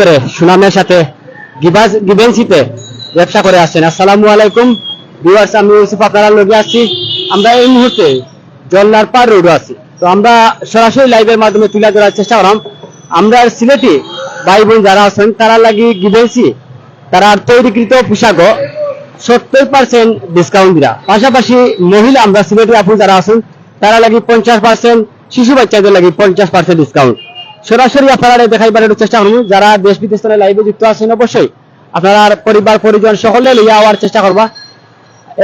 করে সুনামের সাথে গিভেন্সিতে ব্যবসা করে আসছেন। আসসালামু আলাইকুম ভিউয়ার্স আমি ইউসুফ, আপনারা লগে আছি। আমরা এই মুহূর্তে জল্লার পার রোড আছি। তো আমরা সরাসরি লাইভের মাধ্যমে তুলে ধরার চেষ্টা করলাম। আমরা সিলেটি ভাই বোন যারা আছেন, তারা লাগি গিভেন্সি তারা তৈরিকৃত পোশাকও সত্তর পার্সেন্ট ডিসকাউন্ট দিরা। পাশাপাশি মহিলা, আমরা সিলেটি আপু যারা আছেন, তারা লাগি পঞ্চাশ পার্সেন্ট শিশু বাচ্চাদের লাগি পঞ্চাশ পার্সেন্ট ডিসকাউন্ট সরাসরি আপনারা দেখাইবার একটু চেষ্টা করুন যারা দেশ বিদেশ লাইভে যুক্ত আছেন, অবশ্যই আপনারা পরিবার, পরিজন সকলে লইয়া আওয়ার চেষ্টা করবা।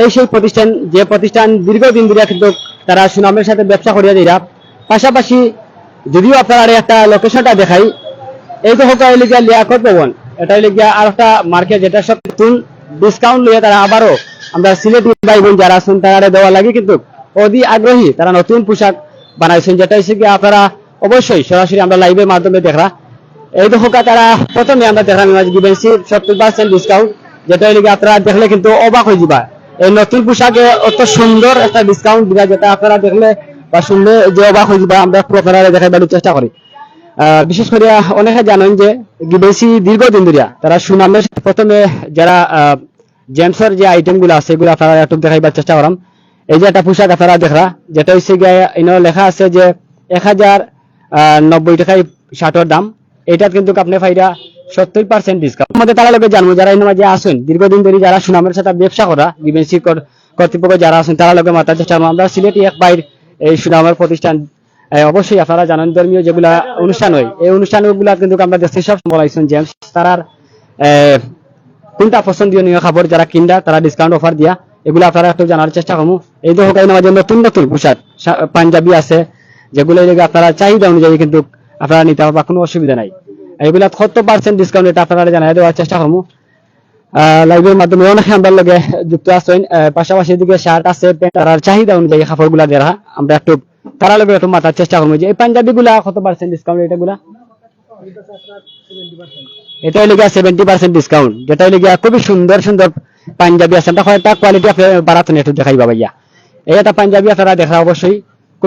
এই সেই প্রতিষ্ঠান, যে প্রতিষ্ঠান দীর্ঘদিন ধরে কিন্তু তারা সুনামের সাথে ব্যবসা করিয়া দিরা পাশাপাশি যদিও আপনারা একটা লোকেশনটা দেখাই, এই তো হোক লিগিয়া লিয়াকত ভবন এটা লিগিয়া আর একটা মার্কেট যেটা সব নতুন ডিসকাউন্ট লিয়ে তারা আবারও আমরা সিলেটি ভাই বোন যারা আছেন, তারা দেওয়া লাগে কিন্তু অধি আগ্রহী তারা নতুন পোশাক বানাইছেন, যেটা হচ্ছে আপনারা অবশ্যই, সরাসরি আমরা লাইভের মাধ্যমে দেখা এই হোকা তারা, প্রথমে আমরা দেখলাম গিভেন্সি সত্তর পার্সেন্ট ডিসকাউন্ট যেটা লিগে আপনারা দেখলে কিন্তু অবাক হয়ে যাবা। এই নতুন পোশাকে অত সুন্দর একটা ডিসকাউন্ট দিবা যেটা আপনারা দেখলে বা শুনলে যে অবাক হয়ে যাবা, আমরা আপনারা দেখাইবার চেষ্টা করি। বিশেষ করে অনেকে জানেন যে বেশি দীর্ঘদিন ধরিয়া, তারা সুনামের প্রথমে যারা জেন্টসের যে আইটেমগুলো আছে, এগুলো আপনারা একটু দেখাইবার চেষ্টা করাম। এই যে একটা পোশাক আপনারা দেখরা, যেটা হচ্ছে গিয়ে লেখা আছে যে, এক হাজার নব্বই টাকায় শার্টের দাম। এটা কিন্তু আপনি ফাইরা সত্তর পার্সেন্ট ডিসকাউন্ট আমাদের তারা লোকে জানব, যারা এই মাঝে আসেন দীর্ঘদিন ধরে যারা সুনামের সাথে ব্যবসা করা বিবেন্সি কর্তৃপক্ষ যারা আছেন তারা লোকে মাথার চেষ্টা। আমরা সিলেটি এক বাইর এই সুনামের প্রতিষ্ঠান অবশ্যই আপনারা জানেন, ধর্মীয় যেগুলা অনুষ্ঠান হয়, এই অনুষ্ঠানগুলা কিন্তু আমরা দেখছি, সব বলাইছেন জেমস তারার কোনটা পছন্দীয় নিয়ে খাবার যারা কিনরা তারা ডিসকাউন্ট অফার দিয়া, এগুলো আপনারা একটু জানার চেষ্টা করব। এই মাঝে নতুন নতুন পোশাক পাঞ্জাবি আছে যেগুলো আপনারা চাহিদা অনুযায়ী কিন্তু আপনারা নিতে পারবা কোনো অসুবিধা নাই। এগুলা সত্তর পার্সেন্ট ডিসকাউন্ট এটা আপনারা জানাই দেওয়ার চেষ্টা করব। লাইভের মাধ্যমে অনেকে আমরা লগে যুক্ত আছেন পাশাপাশি এদিকে শার্ট আছে প্যান্ট তার চাহিদা অনুযায়ী কাপড়গুলা দেওয়া আমরা একটু তারা লগে একটু মাথার চেষ্টা করব যে এই পাঞ্জাবি গুলা কত পার্সেন্ট ডিসকাউন্ট এটা গুলা এটা সেভেন্টি পার্সেন্ট ডিসকাউন্ট যেটা হইলে খুবই সুন্দর সুন্দর পাঞ্জাবি আছে। আমরা কোয়ালিটি একটু দেখাইবা ভাইয়া। এই একটা পাঞ্জাবি আপনারা দেখা অবশ্যই।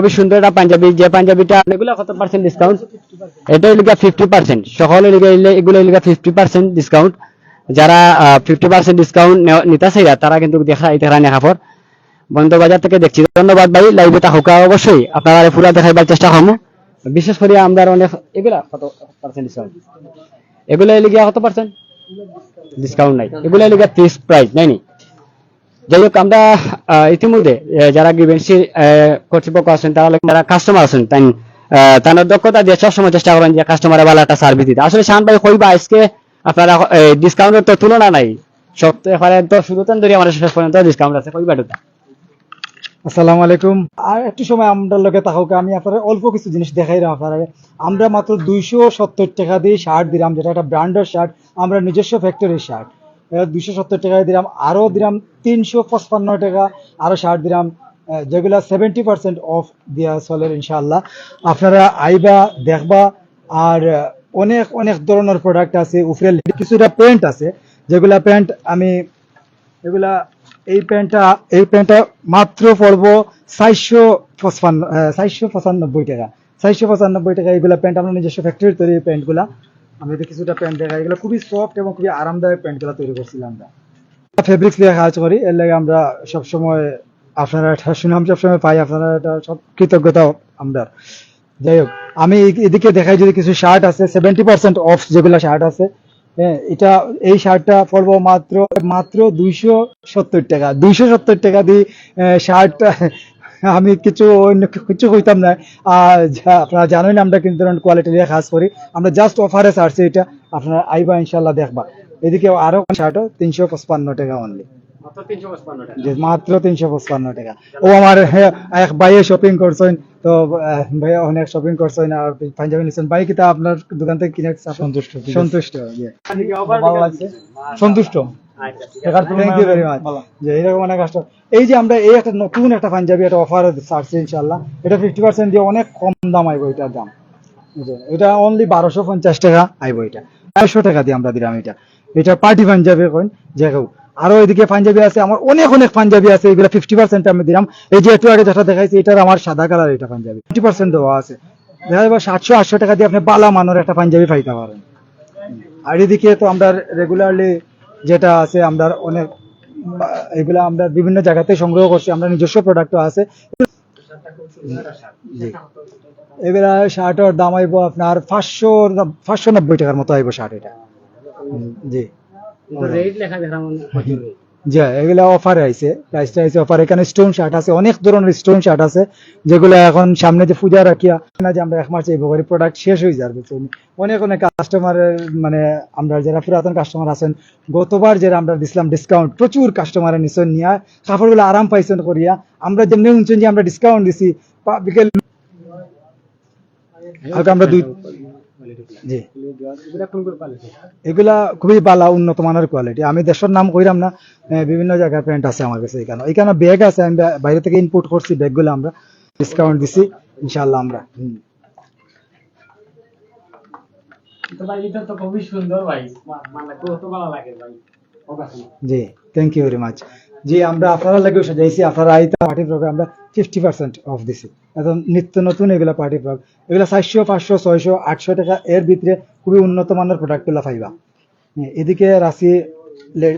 খুবই সুন্দর একটা পাঞ্জাবি, যে পাঞ্জাবিটা এগুলা কত পার্সেন্ট ডিসকাউন্ট এটা হইলে ফিফটি পার্সেন্ট সকল এগুলো হইলে ফিফটি পার্সেন্ট ডিসকাউন্ট যারা ফিফটি পার্সেন্ট ডিসকাউন্ট নিতে চাইরা, তারা কিন্তু দেখা দেখা নেখা পর। বন্ধ বাজার থেকে দেখছি। ধন্যবাদ ভাই, লাইভে থাকা অবশ্যই। আপনারা পুরা দেখাইবার চেষ্টা করব বিশেষ করে আমরা অনেক এগুলা কত পার্সেন্ট ডিসকাউন্ট এগুলো এলে কত পার্সেন্ট ডিসকাউন্ট নাই। এগুলো গিয়া ফিক্স প্রাইস নাই নি? যাই হোক আমরা ইতিমধ্যে যারা গিভেন্সি কর্তৃপক্ষ আছেন, তারা যারা কাস্টমার আছেন তাই তাদের দক্ষতা দিয়ে সবসময় চেষ্টা করেন যে কাস্টমারের ভালো একটা সার্ভিস দিতে। আসলে শান ভাই কইবা, আজকে আপনারা ডিসকাউন্টের তো তুলনা নাই। সপ্তাহে তো শুরু ধরে আমার শেষ পর্যন্ত ডিসকাউন্ট আছে, কইবা এটা। আসসালামু আলাইকুম। আর একটু সময় আমরা লোকে থাকুক, আমি আপনারা অল্প কিছু জিনিস দেখাই আপনারা আমরা মাত্র দুইশো সত্তর টাকা দিয়ে শার্ট দিলাম, যেটা একটা ব্র্যান্ডের শার্ট আমরা নিজস্ব ফ্যাক্টরির শার্ট দুইশো সত্তর টাকায় দিলাম, আরও দিলাম তিনশো পঁচপান্ন টাকা, আরও শার্ট দিলাম যেগুলা সেভেন্টি পার্সেন্ট অফ দেওয়া চলে ইনশাআল্লাহ। আপনারা আইবা, দেখবা, আর অনেক অনেক ধরনের প্রোডাক্ট আছে, উপরে কিছুটা প্যান্ট আছে, যেগুলা প্যান্ট আমি, এগুলা, এই প্যান্টটা এই প্যান্টটা মাত্র পড়ব চারশো পঁচপান্ন চারশো পঁচানব্বই টাকা। চারশো পঁচানব্বই টাকা এগুলা প্যান্ট আমরা নিজস্ব ফ্যাক্টরি তৈরি প্যান্টগুলা আমি তো কিছুটা প্যান্ট দেখা এগুলো খুবই সফট এবং খুবই আরামদায়ক প্যান্টগুলো তৈরি করছিলাম আমরা। ফেব্রিক্স দিয়ে কাজ করি, এর লাগে আমরা সবসময় আপনারা একটা সুনাম সবসময় পাই, আপনারা এটা সব কৃতজ্ঞতা আমরা। যাই হোক, আমি এদিকে দেখাই যদি কিছু শার্ট আছে সেভেন্টি পার্সেন্ট অফ যেগুলো শার্ট আছে। হ্যাঁ এটা, এই শার্টটা পড়ব মাত্র মাত্র দুইশো সত্তর টাকা। দুইশো সত্তর টাকা দিয়ে শার্টটা আমি কিছু অন্য কিছু কইতাম না। আর আপনারা জানেন আমরা কিন্তু কোয়ালিটি দিয়ে কাজ করি। আমরা জাস্ট অফারে ছাড়ছি এটা। আপনারা আইবা ইনশাল্লাহ দেখবা। এদিকে আরও শার্টও তিনশো পঁচপান্ন টাকা অনলি মাত্র তিনশো পঁচপান্ন টাকা। ও আমার হ্যাঁ, এক ভাইয়ে শপিং করছেন। তো ভাইয়া অনেক শপিং করছেন। আর পাঞ্জাবি নিচ্ছেন ভাই কিতা আপনার দোকান থেকে কিনে সন্তুষ্ট সন্তুষ্ট লাগছে। সন্তুষ্ট। থ্যাংক ইউ ভেরি মাচ যে এরকম অনেক কাস্টমার এই যে আমরা এই একটা নতুন একটা পাঞ্জাবি একটা অফার ছাড়ছি ইনশাল্লাহ এটা ফিফটি পার্সেন্ট দিয়ে অনেক কম দাম আইব এটার দাম? এটা অনলি বারোশো পঞ্চাশ টাকা আইব এটা। আড়াইশো টাকা দিয়ে আমরা দিলাম এটা। এটা পার্টি পাঞ্জাবি কইন যে কেউ আরও এদিকে পাঞ্জাবি আছে, আমার অনেক অনেক পাঞ্জাবি আছে, এগুলো ফিফটি পার্সেন্ট আমি দিলাম। এই যে একটু আগে যেটা দেখাইছি, এটার আমার সাদা কালার এটা পাঞ্জাবি। ফিফটি পার্সেন্ট দেওয়া আছে। দেখা যাবে সাতশো আটশো টাকা দিয়ে আপনি বালা মানের একটা পাঞ্জাবি পাইতে পারেন। আর এদিকে তো আমরা রেগুলারলি যেটা আছে, আমরা অনেক এগুলা আমরা বিভিন্ন জায়গাতে সংগ্রহ করছি আমরা নিজস্ব প্রোডাক্টও আছে। জি। এগুলা শার্টের দাম আইব আপনার পাঁচশো পাঁচশো নব্বই টাকার মতো আইব শার্ট এটা। জি। রেট লেখা দেখলাম rate। এগুলা অফারে আইছে প্রাইসটা আইছে অফার এখানে স্টোন শার্ট আছে অনেক ধরনের স্টোন শার্ট আছে যেগুলো এখন সামনে যে পূজা রাখিয়া না যে আমরা এক মাস এই করি প্রোডাক্ট শেষ হয়ে যাবে? অনেক অনেক কাস্টমারের মানে আমরা যারা পুরাতন কাস্টমার আছেন গতবার যেটা আমরা দিছিলাম ডিসকাউন্ট প্রচুর কাস্টমারের নিশ্চয় নিয়ে কাপড়গুলো আরাম পাইছেন করিয়া আমরা যেমনি শুনছেন যে আমরা ডিসকাউন্ট দিছি বিকেল আমরা দুই জি। এগুলা খুবই ভালো উন্নত মানের কোয়ালিটি আমি দেশের নাম কইরাম না বিভিন্ন জায়গার প্যান্ট আছে আমার কাছে এখানে। এখানে ব্যাগ আছে আমি বাইরে থেকে ইনপুট করছি ব্যাগগুলো আমরা। ডিসকাউন্ট দিছি ইনশাল্লাহ আমরা। তো ভাই এটা তো খুবই সুন্দর ভাই। মানে কত ভালো লাগে ভাই। জি থ্যাংক ইউ ভেরি মাচ জি আমরা আপনারা সাজাইছি আপনারা পার্টি প্রোগ্রাম আমরা ফিফটি পার্সেন্ট অফ দিছি। এখন নিত্য নতুন এগুলা পার্টি চারশো পাঁচশো ছয়শো আটশো টাকা এর ভিতরে খুবই উন্নত মানের প্রোডাক্টগুলো পাইবা। হ্যাঁ, এদিকে রাশি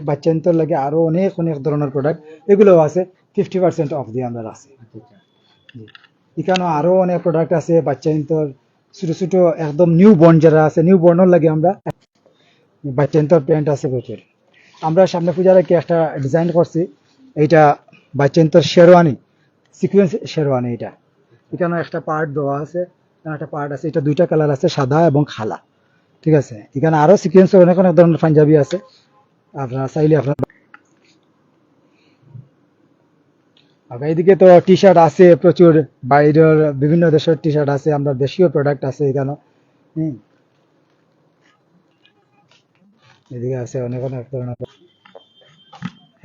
বাচ্চান্তর লাগে আরও অনেক অনেক ধরনের প্রোডাক্ট এগুলোও আছে ফিফটি পার্সেন্ট অফ দিয়ে আমরা জি। এখানেও আরও অনেক প্রোডাক্ট আছে বাচ্চান্তর ছোট ছোট একদম নিউ বর্ন যারা আছে নিউ বর্ণর লাগে আমরা। বাচ্চান্তর প্যান্ট আছে প্রচুর। আমরা সামনে পূজার আগে একটা ডিজাইন করছি। এইটা বাচ্চান্তর শেরওয়ানি সিকুয়েন্স শেরওয়ানি এটা। এখানে একটা পার্ট দেওয়া আছে একটা পার্ট আছে। এটা দুইটা কালার আছে, সাদা এবং খালা। ঠিক আছে? এখানে আরও সিকুয়েন্সের অনেক অনেক ধরনের পাঞ্জাবি আছে। আপনারা চাইলে আপনার এইদিকে তো টি শার্ট আছে, প্রচুর বাইরের বিভিন্ন দেশের টি শার্ট আছে, আমরা দেশীয় প্রোডাক্ট আছে এখানে। হুম। এদিকে আছে অনেক অনেক ধরনের।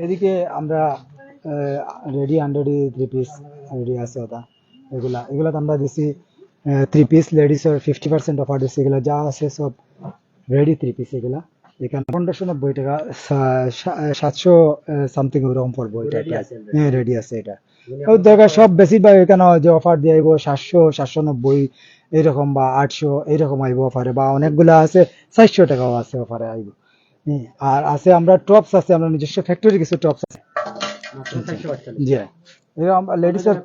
এদিকে আমরা রেডি আন্ডারডি থ্রি পিস রেডি আছে ওটা। এগুলা এগুলা তো আমরা দিছি থ্রি পিস লেডিসের ফিফটি পার্সেন্ট অফার দিচ্ছি এগুলা যা আছে সব রেডি থ্রি পিস এগুলা। এখানে পনেরোশো নব্বই টাকা সাতশো সামথিং ওরকম পড়ব এটা? হ্যাঁ রেডি আছে এটা। ওই দরকার সব বেশিরভাগ এখানে যে অফার দিয়ে আইব সাতশো সাতশো নব্বই এইরকম বা আটশো এইরকম আইব অফারে বা অনেকগুলা আছে চারশো টাকাও আছে অফারে আইব। হ্যাঁ, আর আছে আমরা টপস আছে আমরা নিজস্ব ফ্যাক্টরি কিছু টপস আছে। জি।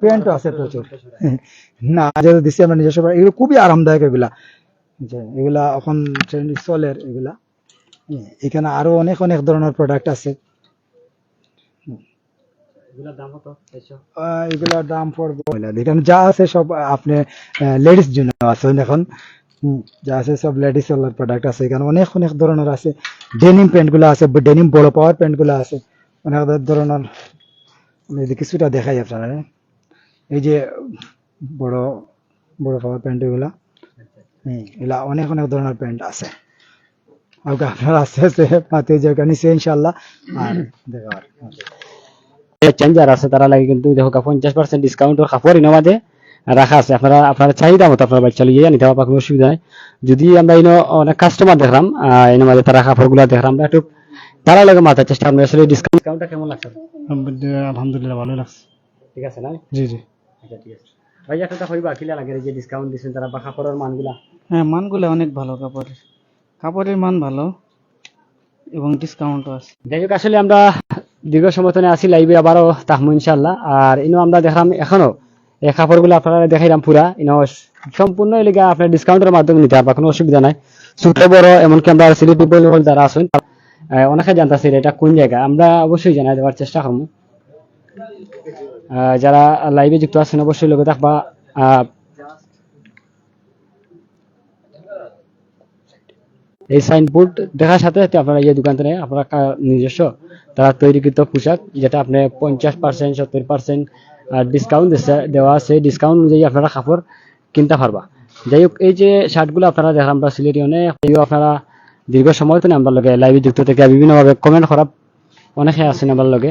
প্যান্ট আছে প্রচুর। না যেটা আমরা নিজস্ব এগুলো খুবই আরামদায়ক এগুলা। যে এগুলা এখন ট্রেন্ডিং চলের এগুলা। এখানে আরও অনেক অনেক ধরনের প্রোডাক্ট আছে। এগুলা দাম কত? এগুলার দাম পড়বে। এখানে যা আছে সব আপনি লেডিস জন্য আছে এখন যা আছে সব লেডিস প্রোডাক্ট আছে। এখানে অনেক অনেক ধরনের আছে। ডেনিম প্যান্টগুলো আছে ডেনিম বড় পাওয়ার প্যান্টগুলো আছে। অনেক ধরনের। আমি কিছুটা দেখাই আপনারা। এই যে বড় বড় পাওয়ার প্যান্ট এগুলা। হম এগুলা অনেক অনেক ধরনের প্যান্ট আছে। আর আপনার আস্তে আস্তে পাতে জায়গা নিচে ইনশাল্লাহ আর দেখাবার চেঞ্জার আছে তারা লাগে কিন্তু দেখো পঞ্চাশ পার্সেন্ট ডিসকাউন্টের কাপড় ইনো মাঝে রাখা আছে। আপনারা আপনার চাহিদা মতো আপনার বাচ্চা লিয়ে নিতে পারবা কোনো অসুবিধা নাই। যদি আমরা ইনো অনেক কাস্টমার দেখলাম ইনো মাঝে তারা কাপড়গুলো দেখলাম আমরা একটু তারা লাগে মাথার চেষ্টা আমরা আসলে ডিসকাউন্টটা কেমন লাগছে? আলহামদুলিল্লাহ ভালো লাগছে। ঠিক আছে না? জি জি। আচ্ছা ঠিক আছে। ভাই একটা হইবা কিলা লাগে যে ডিসকাউন্ট দিচ্ছেন তারা বা কাপড়ের মানগুলা? হ্যাঁ মানগুলো অনেক ভালো কাপড়ের। কাপড়ের মান ভালো এবং ডিসকাউন্টও আছে। যাই হোক আসলে আমরা দীর্ঘ সময় ধরে আসি লাইভে আবারও তাহমু ইনশাল্লাহ আর ইনো আমরা দেখলাম এখনও এই কাপড়গুলো আপনারা দেখাইলাম পুরা সম্পূর্ণ এলাকা আপনার ডিসকাউন্টের মাধ্যমে নিতে পারবা কোনো অসুবিধা নাই। ছোট বড় এমনকি আমরা সিলেট পিপল যারা আহ, অনেকে জানতেছি এটা কোন জায়গা। আমরা অবশ্যই জানাই দেওয়ার চেষ্টা করব। যারা লাইভে যুক্ত আছেন অবশ্যই লোকে থাকবা। এই সাইনবোর্ড দেখার সাথে সাথে আপনারা এই দোকান থেকে আপনারা নিজস্ব তারা তৈরিকৃত পোশাক যেটা আপনি পঞ্চাশ পার্সেন্ট সত্তর পার্সেন্ট ডিসকাউন্ট দেওয়া আছে ডিসকাউন্ট অনুযায়ী আপনারা কাপড় কিনতে পারবা। যাই হোক এই যে শার্টগুলো আপনারা দেখলাম আমরা সিলেটি অনেক আপনারা দীর্ঘ সময় তো আমার লগে লাইভে যুক্ত থেকে বিভিন্নভাবে কমেন্ট করা অনেকে আছেন আমার লগে।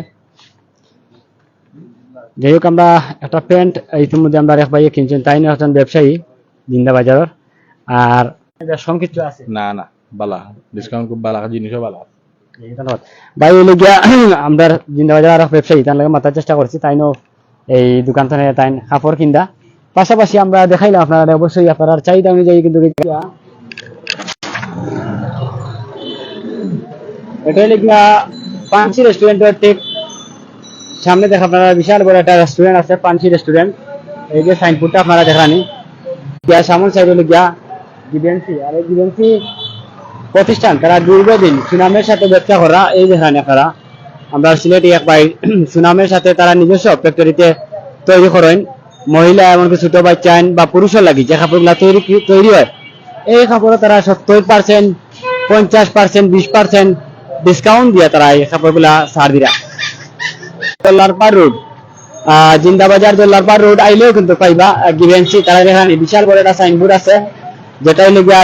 যাই হোক আমরা একটা প্যান্ট ইতিমধ্যে আমরা এক ভাইয়ে কিনছেন তাই না একজন ব্যবসায়ী জিন্দা বাজারের। আর সংকিত আছে। না না বালা। ডিসকাউন্ট খুব বালা জিনিসও বালা। ধন্যবাদ। ভাই গিয়া আমরা জিন্দাবাজার আর এক ব্যবসায়ী তার লাগে মাথার চেষ্টা করছি তাই নো এই দোকান থেকে তাই কাপড় কিনদা। পাশাপাশি আমরা দেখাইলাম আপনারা অবশ্যই আপনার চাহিদা অনুযায়ী কিন্তু পাঞ্চি রেস্টুরেন্টের ঠিক সামনে দেখা আপনারা, বিশাল বড় একটা রেস্টুরেন্ট আছে পাঞ্চি রেস্টুরেন্ট এই যে সাইনবোর্ডটা আপনারা দেখানি। গিয়া সামন সাইড গিয়া গিভেন্সি আর এই গিভেন্সি প্রতিষ্ঠান, তারা দীর্ঘদিন সুনামের সাথে ব্যবসা করা, এই দেখানি আপনারা। আমরা সিলেটি এক ভাই সুনামের সাথে তারা নিজস্ব ফ্যাক্টরিতে তৈরি করেন। মহিলা এমনকি ছোট বাচ্চা বা পুরুষের লাগি যে কাপড়গুলা তৈরি তৈরি হয়। এই কাপড়ে তারা সত্তর পার্সেন্ট পঞ্চাশ পার্সেন্ট বিশ পার্সেন্ট ডিসকাউন্ট দিয়ে তারা এই কাপড়গুলা ছাড় দিরা। দোল্লারপাড় রোড। জিন্দাবাজার দোল্লারপাড় রোড আইলেও কিন্তু পাইবা গিভেন্সি তারা এখানে বিশাল বড় একটা সাইনবোর্ড আছে যেটা হইলে গিয়া